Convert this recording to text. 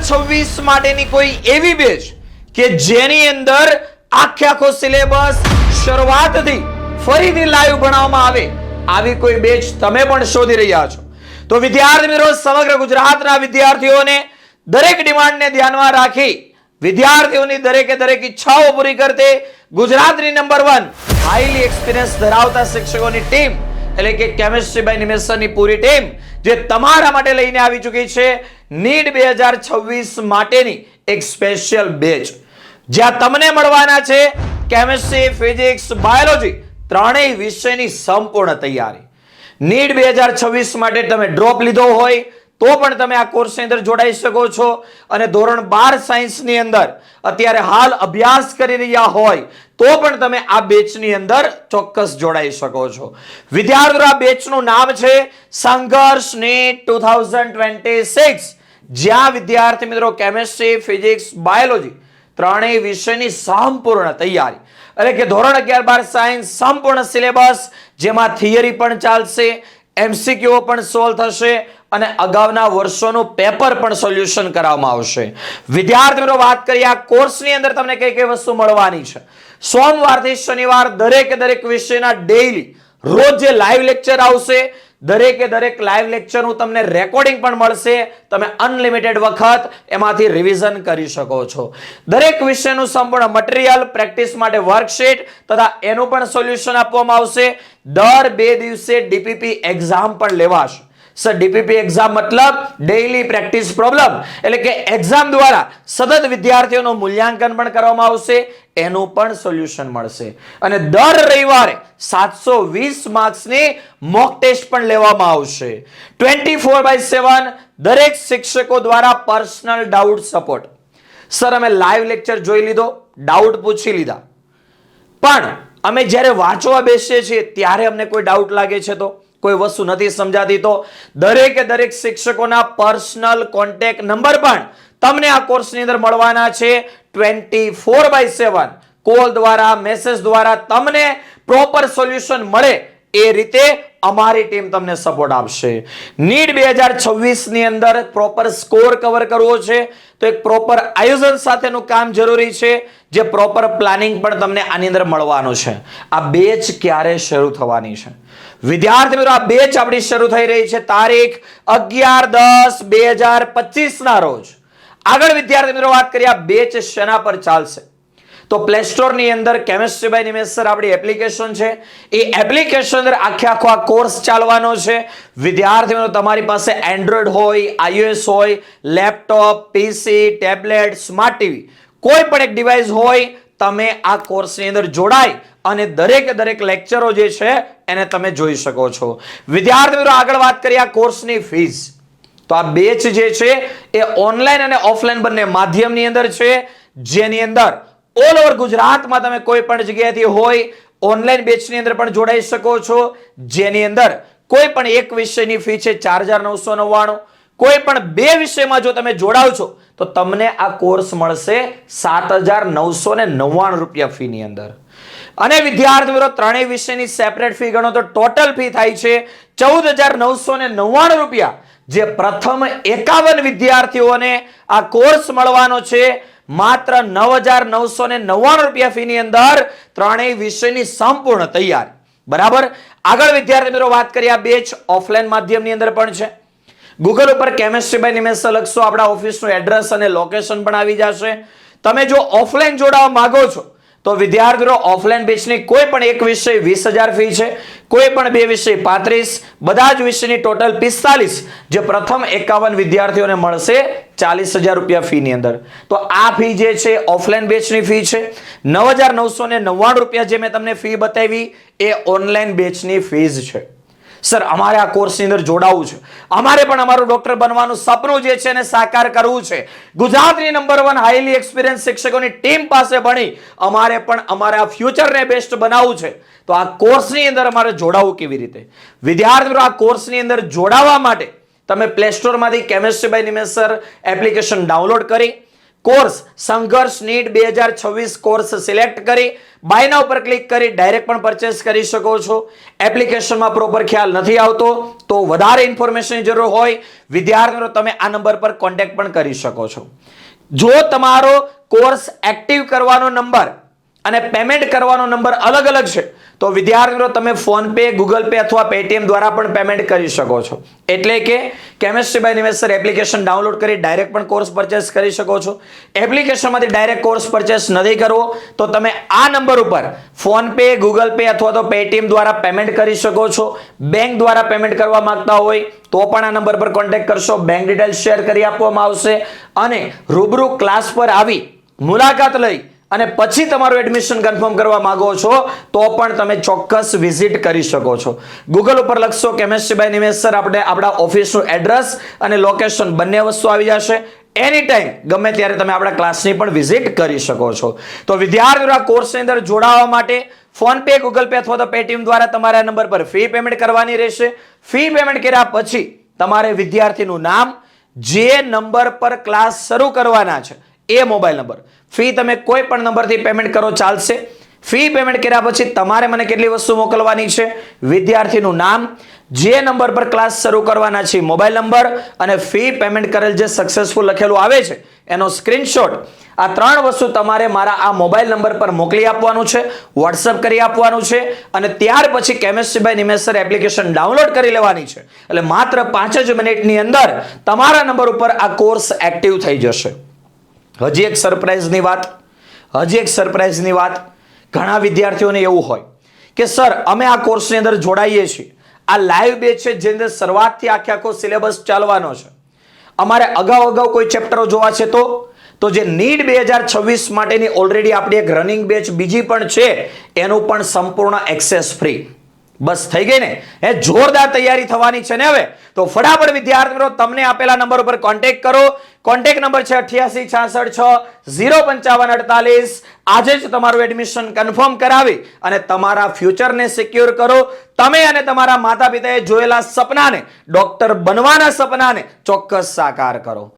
છવ્વીસ માટેની કોઈ એવી બેચ કે જેની અંદર આખે આખો સિલેબસ શરૂઆતથી ફરીથી લાઈવ ભણાવવામાં આવે, આવી કોઈ બેચ તમે પણ શોધી રહ્યા છો. તો વિદ્યાર્થી મિત્રો, સમગ્ર ગુજરાતના વિદ્યાર્થીઓને દરેક ડિમાન્ડને ધ્યાનમાં રાખી વિદ્યાર્થીઓની દરેકે દરેક ઈચ્છાઓ પૂરી કરતે ગુજરાતની નંબર વન હાઈલી એક્સપિરિયન્સ ધરાવતા શિક્ષકોની ટીમ એટલે કે કેમિસ્ટ્રી બાય નિમેશનની પૂરી ટીમ જે તમારા માટે લઈને આવી ચૂકી છે. નીટ બે હજાર છવ્વીસ માટેની એક સ્પેશિયલ બેચ જ્યાં તમને મળવાના છે કેમેસ્ટ્રી ફિઝિક્સ બાયોલોજી ત્રણેય વિષયની સંપૂર્ણ તૈયારી. નીટ બે હજાર છવ્વીસ માટે તમે ડ્રોપ લીધો હોય તો પણ તમે આ કોર્સની અંદર જોડાઈ શકો છો. અને ધોરણ બાર સાયન્સની અંદર અત્યારે હાલ અભ્યાસ કરી રહ્યા હોય તો પણ તમે આ બેચની અંદર ચોક્કસ જોડાઈ શકો છો. વિદ્યાર્થીઓ, આ બેચનું નામ છે Sangharsh NEET two thousand twenty six. જ્યાં વિદ્યાર્થી મિત્રો કેમેસ્ટ્રી ફિઝિક્સ બાયોલોજી ત્રણેય વિષયની સંપૂર્ણ તૈયારી. એટલે કે ધોરણ અગિયાર બાર સાયન્સ સંપૂર્ણ સિલેબસ જેમાં થિયરી પણ ચાલશે એમસીક્યુઓ પણ સોલ્વ થશે, અને અગાઉના વર્ષોનું પેપર પણ સોલ્યુશન કરવામાં આવશે. વિદ્યાર્થી મિત્રો, વાત કરીએ આ કોર્સની અંદર તમને કઈ કઈ વસ્તુ મળવાની છે? સોમવારથી શનિવાર દરેકે દરેક વિષયના ડેઈલી રોજ જે લાઈવ લેક્ચર આવશે, દરેકે દરેક લાઈવ લેક્ચરનું તમને રેકોર્ડિંગ પણ મળશે. તમે અનલિમિટેડ વખત એમાંથી રિવિઝન કરી શકો છો. દરેક વિષયનું સંપૂર્ણ મટીરિયલ પ્રેક્ટિસ માટે વર્કશીટ તથા એનું પણ સોલ્યુશન આપવામાં આવશે. દર બે દિવસે ડીપીપી એક્ઝામ પણ લેવાશે. સર ડીપીપી એક્ઝામ મતલબ ડેઈલી પ્રેક્ટિસ પ્રોબ્લેમ એટલે કે એક્ઝામ દ્વારા સતત વિદ્યાર્થીઓનું મૂલ્યાંકન પણ કરવામાં આવશે, એનું પણ સોલ્યુશન મળશે. અને દર રવિવારે સાતસો વીસ માર્ક્સની મોક ટેસ્ટ પણ લેવામાં આવશે. ટ્વેન્ટી ફોર બાય સેવન દરેક શિક્ષકો દ્વારા પર્સનલ ડાઉટ સપોર્ટ સર અમે લાઈવ લેક્ચર જોઈ લીધો ડાઉટ પૂછી લીધા. પણ અમે જ્યારે વાંચવા બેસીએ છીએ, ત્યારે અમને કોઈ ડાઉટ લાગે છે તો? કોઈ વસ્તુ નથી સમજાતી, તો દરેકે દરેક શિક્ષકોના પર્સનલ કોન્ટેક્ટ નંબર પણ તમને આ કોર્સની અંદર મળવાના છે twenty four by seven. Call દ્વારા, મેસેજ દ્વારા તમને પ્રોપર સોલ્યુશન મળે એ રીતે અમારી ટીમ તમને સપોર્ટ આપશે. નીટ બે હજારની અંદર પ્રોપર સ્કોર કવર કરવો છે, તો એક પ્રોપર આયોજન સાથેનું કામ જરૂરી છે, જે પ્રોપર પ્લાનિંગ પણ તમને આની અંદર મળવાનું છે. આ બેચ ક્યારે શરૂ થવાની છે? વિદ્યાર્થી મિત્રો, આ બેચ આપણી શરૂ થઈ રહી છે તારીખ અગિયાર દસ બે હજાર ના રોજ. આગળ વિદ્યાર્થી મિત્રો વાત કરીએ, આ બેચ શેના પર ચાલશે? તો પ્લે સ્ટોરની અંદર કેમિસ્ટ્રી બાય નિમેશર આપણી એપ્લિકેશન છે. એ એપ્લિકેશન અંદર આખે આખો આ કોર્સ ચાલવાનો છે. વિદ્યાર્થી મિત્રો તમારી પાસે એન્ડ્રોઈડ હોય આઈઓએસ હોય laptop PC tablet smart TV કોઈ પણ એક ડિવાઇસ હોય, તમે આ કોર્સની અંદર જોડાય અને દરેક દરેક લેક્ચરો જે છે, એને તમે જોઈ શકો છો. વિદ્યાર્થી મિત્રો, આગળ વાત કરીએ આ કોર્સની ફીસ તો આ બેચ જે છે, એ ઓનલાઈન અને ઓફલાઈન બંને માધ્યમની અંદર છે. જેની અંદર ઓલ ઓવર ગુજરાતમાં તમે કોઈ પણ જગ્યાએથી હોય, ઓનલાઈન બેચની અંદર પણ જોડાઈ શકો છો. જેની અંદર કોઈ પણ એક વિષયની ફી છે ચાર હજાર નવસો નવ્વાણું. કોઈ પણ બે વિષયમાં જો તમે જોડાવ છો, તો તમને આ કોર્સ મળશે સાત હજાર નવસો ને નવ્વાણું રૂપિયા ફીની અંદર. અને વિદ્યાર્થી મિત્રો ત્રણેય વિષયની સેપરેટ ફી ગણો તો ટોટલ ફી થાય છે ચૌદ હજાર નવસો ને નવ્વાણું રૂપિયા. જે પ્રથમ એકાવન વિદ્યાર્થીઓને આ કોર્સ મળવાનો છે માત્ર નવ હજાર નવસો ને નવ્વાણું રૂપિયા ફીની અંદર ત્રણેય વિષયની સંપૂર્ણ તૈયારી. બરાબર? આગળ વિદ્યાર્થી મિત્રો વાત કરીએ, આ બેચ ઓફલાઈન માધ્યમની અંદર પણ છે. ગૂગલ ઉપર કેમેસ્ટ્રી બાય નિમેશ લખશો, આપણા ઓફિસનું એડ્રેસ અને લોકેશન પણ આવી જશે. તમે જો ઓફલાઈન જોડાવા માંગો છો તો વિદ્યાર્થીઓ ઓફલાઈન બેચની કોઈ પણ એક વિષય વીસ હજાર ફી છે, કોઈ પણ બે વિષય પાંત્રીસ, બધા જ વિષયની ટોટલ પિસ્તાલીસ, જે પ્રથમ એકાવન વિદ્યાર્થીઓને મળશે ચાલીસ હજાર રૂપિયા ફીની અંદર. તો આ ફી જે છે ઓફલાઈન બેચની ફી છે. નવ હજાર નવસો ને નવ્વાણું રૂપિયા જે મેં તમને ફી બતાવી, એ ઓનલાઈન બેચની ફીઝ છે. સર, અમારે આ કોર્સની અંદર જોડાવું છે. અમારે પણ અમારું ડોક્ટર બનવાનું સપનું જે છે એને સાકાર કરવું છે. ગુજરાતની નંબર વન હાઈલી એક્સપિરિયન્સ શિક્ષકોની ટીમ પાસે ભણી અમારે પણ અમારા ફ્યુચરને બેસ્ટ બનાવવું છે. તો આ કોર્સની અંદર અમારે જોડાવવું કેવી રીતે? વિદ્યાર્થીઓ, આ કોર્સની અંદર જોડાવા માટે તમે play સ્ટોરમાંથી chemistry by Nimesh sir application download કરી કોર્સ સંઘર્ષ નીટ બે હજાર છવ્વીસ કોર્સ સિલેક્ટ કરી બાયના ઉપર ક્લિક કરી ડાયરેક્ટ પણ પરચેસ કરી શકો છો. એપ્લિકેશનમાં પ્રોપર ખ્યાલ નથી આવતો તો વધારે ઇન્ફોર્મેશનની જરૂર હોય વિદ્યાર્થીઓ તમે આ નંબર પર કોન્ટેક્ટ પણ કરી શકો છો. જો તમારો કોર્સ એક્ટિવ કરવાનો નંબર અને પેમેન્ટ કરવાનો નંબર અલગ અલગ છે. તો વિદ્યાર્થીઓ, તમે ફોન પે ગૂગલ પે અથવા પેટીએમ દ્વારા પણ પેમેન્ટ કરી શકો છો. એટલે કે કેમેસ્ટ્રી બાય નિવેસર એપ્લિકેશન ડાઉનલોડ કરી ડાયરેક્ટ પણ કોર્સ પરચેસ કરી શકો છો. એપ્લિકેશનમાંથી ડાયરેક્ટ કોર્સ પરચેસ નથી કરવો, તો તમે આ નંબર ઉપર ફોન પે ગૂગલ પે અથવા તો પેટીએમ દ્વારા પેમેન્ટ કરી શકો છો. બેંક દ્વારા પેમેન્ટ કરવા માંગતા હોય, તો પણ આ નંબર પર કોન્ટેક્ટ કરશો. બેંક ડિટેલ્સ શેર કરી આપવામાં આવશે. અને રૂબરૂ ક્લાસ પર આવી મુલાકાત લઈ અને પછી તમારું એડમિશન કન્ફર્મ કરવા માંગો છો, તો પણ તમે ચોક્કસ વિઝિટ કરી શકો છો. ગૂગલ ઉપર લખશો કેમેસ્ટ્રી બાય નિમેશ સર આપણે આપણા ઓફિસનું એડ્રેસ અને લોકેશન બંને વસ્તુ આવી જશે. એની ટાઈમ ગમે ત્યારે તમે આપણા ક્લાસની પણ વિઝિટ કરી શકો છો. તો વિદ્યાર્થીઓ આ કોર્સની અંદર જોડાવા માટે ફોન પે ગૂગલ પે અથવા તો પેટીએમ દ્વારા તમારે નંબર પર ફી પેમેન્ટ કરવાની રહેશે. ફી પેમેન્ટ કર્યા પછી તમારે વિદ્યાર્થીનું નામ, જે નંબર પર ક્લાસ શરૂ કરવાના છે, એ મોબાઈલ નંબર ફી તમે કોઈ પણ નંબરથી પેમેન્ટ કરો ચાલશે. ફી પેમેન્ટ કર્યા પછી તમારે મને કેટલી વસ્તુ મોકલવાની છે? વિદ્યાર્થીનું નામ, જે નંબર પર ક્લાસ શરૂ કરવાના છે મોબાઈલ નંબર અને ફી પેમેન્ટ કરેલ જે સક્સેસફુલ લખેલું આવે છે, એનો સ્ક્રીનશોટ આ ત્રણ વસ્તુ તમારે મારા આ મોબાઈલ નંબર પર મોકલી આપવાનું છે વોટ્સઅપ કરી આપવાનું છે અને ત્યાર પછી કેમેસ્ટ્રી બાય નિમેસર એપ્લિકેશન ડાઉનલોડ કરી લેવાની છે. એટલે માત્ર પાંચ જ મિનિટની અંદર તમારા નંબર ઉપર આ કોર્સ એક્ટિવ થઈ જશે. હજી એક સરપ્રાઈઝની વાત, હજી એક સરપ્રાઈઝની વાત. ઘણા વિદ્યાર્થીઓને એવું હોય કે, સર, અમે આ કોર્સની અંદર જોડાઈએ છીએ. આ લાઈવ બેચ છે જેની અંદર શરૂઆતથી આખે આખો સિલેબસ ચાલવાનો છે. અમારે અગાઉ અગાઉ કોઈ ચેપ્ટરો જોવા છે તો? તો જે નીટ બે હજાર છવ્વીસ માટેની ઓલરેડી આપણી એક રનિંગ બેચ બીજી પણ છે, એનું પણ સંપૂર્ણ એક્સેસ ફ્રી બસ થઈ ગઈ ને? એ જોરદાર તૈયારી થવાની છે ને હવે? તો ફટાફટ વિદ્યાર્થીઓ, તમને આપેલા નંબર ઉપર કોન્ટેક્ટ કરો. કોન્ટેક્ટ નંબર છે અઠ્યાસી, છાસઠ, છ, ઝીરો, પંચાવન, અડતાલીસ. આજે જ તમારું એડમિશન કન્ફર્મ કરાવી અને તમારા ફ્યુચરને સિક્યોર કરો. તમે અને તમારા માતા પિતાએ જોયેલા સપનાને ડોક્ટર બનવાના સપનાને ચોક્કસ સાકાર કરો.